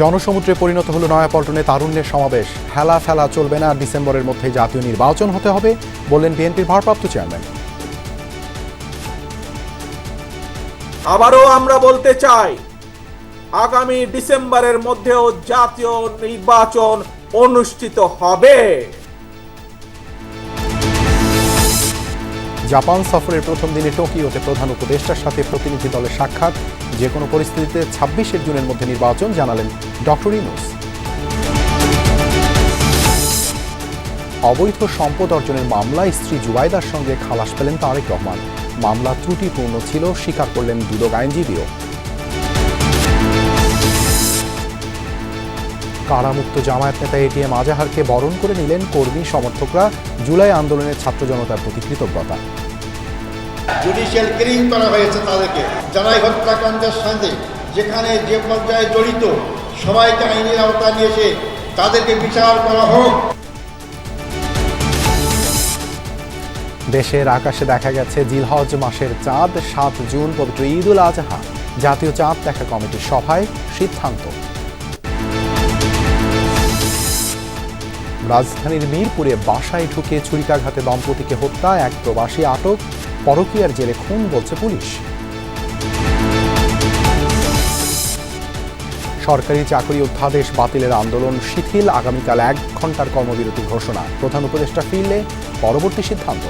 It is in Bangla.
জনসমুদ্রে পরিণত হলো নয়াপল্টনে তারুণ্যের সমাবেশ। হেলা ফেলা চলবে না ডিসেম্বরের মধ্যে জাতীয় নির্বাচন হতে হবে, বললেন বিএনপির ভারপ্রাপ্ত চেয়ারম্যান। আবারও আমরা বলতে চাই, আগামী ডিসেম্বরের মধ্যেও জাতীয় নির্বাচন অনুষ্ঠিত হবে। জাপান সফরের প্রথম দিনে টোকিওতে প্রধান উপদেষ্টার সাথে প্রতিনিধি দলের সাক্ষাৎ। যে কোনো পরিস্থিতিতে ছাব্বিশে জুনের মধ্যে নির্বাচন, জানালেন ডক্টর ইনুস অবৈধ সম্পদ অর্জনের মামলায় স্ত্রী জুবাইদার সঙ্গে খালাস পেলেন তারেক রহমান। মামলা ত্রুটিপূর্ণ ছিল, স্বীকার করলেন দুদক আইনজীবীও। কারামুক্ত জামায়াত নেতা এটিএম আজাহারকে বরণ করে নিলেন কর্মী সমর্থকরা। জুলাই আন্দোলনের ছাত্র জনতার প্রতি কৃতজ্ঞতা। জুডিশিয়াল কিলিং করা হয়েছে তাদেরকে। যারাই হত্যাকাণ্ডের সাথে যেখানে যে পর্যায়ে জড়িত, সবাইকে আইনের আওতায় নিয়ে এসে তাদেরকে বিচার করা হোক। দেশের আকাশে দেখা গেছে জিলহজ মাসের চাঁদ, সাত জুন, পবিত্র ঈদ উল আজহা। জাতীয় চাঁদ দেখা কমিটির সভায় সিদ্ধান্ত। রাজধানীর মিরপুরে বাসায় ঢুকে ছুরিকাঘাতে দম্পতিকে হত্যা এক প্রবাসী আটক। পরকীয়ার জেরে খুন বলছে পুলিশ। সরকারি চাকরি অধ্যাদেশ বাতিলের আন্দোলন শিথিল। আগামীকাল এক ঘণ্টার কর্মবিরতি ঘোষণা। প্রধান উপদেষ্টা ফিরলে পরবর্তী সিদ্ধান্ত।